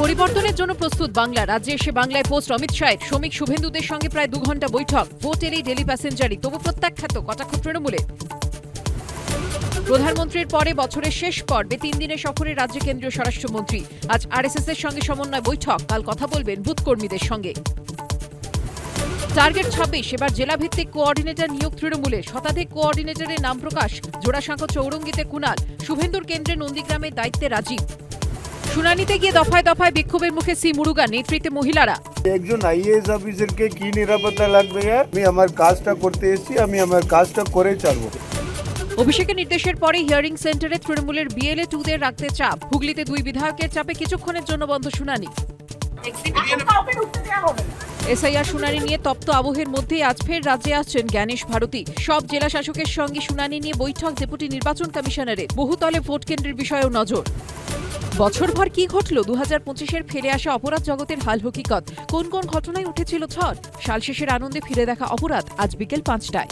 পরিবর্তনের জন্য প্রস্তুত বাংলা। রাজ্যে এসে বাংলায় পোস্ট অমিত শাহের। শ্রমিক শুভেন্দুদের সঙ্গে প্রায় দু ঘণ্টা বৈঠক। ভোট এলেই ডেলি প্যাসেঞ্জারই তবু প্রত্যাখ্যাত, কটাক্ষ তৃণমূলে। প্রধানমন্ত্রীর পরে বছরের শেষ পর্বে তিন দিনের সফরে রাজ্যে কেন্দ্রীয় স্বরাষ্ট্রমন্ত্রী। আজ আরএসএস এর সঙ্গে সমন্বয় বৈঠক। কাল কথা বলবেন বুথ কর্মীদের সঙ্গে। টার্গেট ছাব্বিশ, এবার জেলাভিত্তিক কোঅর্ডিনেটর নিয়োগ তৃণমূলের শতাধিক কোঅর্ডিনেটরের নাম প্রকাশ। জোড়াসাঁকো চৌরঙ্গিতে কুনাল শুভেন্দুর কেন্দ্রে নন্দীগ্রামের দায়িত্বে রাজীব। শুনানিতে গিয়ে দফায় দফায় বিক্ষোভের মুখে সি মুরুগা নেতৃত্বে মহিলারা। একজন আইএএস অফিসারকে কি নিরাপত্তা লাগবে আমি আমার কাজটা করতে এসেছি আমি আমার কাজটা করে ছাড়বো। অভিষেকের নির্দেশের পরে হিয়ারিং সেন্টারে তৃণমূলের বিএলএ টুদের রাখতে চাপ। হুগলিতে দুই বিধায়কের চাপে কিছুক্ষণের জন্য বন্ধ শুনানি। এসআইআর শুনানি নিয়ে তপ্ত আবহের মধ্যেই আজ ফের রাজ্যে আসছেন জ্ঞানেশ ভারতী। সব জেলা শাসকের সঙ্গে শুনানি নিয়ে বৈঠক ডেপুটি নির্বাচন কমিশনারের। বহুতলে ভোট কেন্দ্রের বিষয়েও নজর। বছরভর কি ঘটল? দু হাজার পঁচিশের ফিরে আসা অপরাধ জগতের হাল হকিকত। কোন কোন ঘটনায় উঠেছিল ঝড় সাল শেষের আনন্দে ফিরে দেখা অপরাধ আজ বিকেল পাঁচটায়।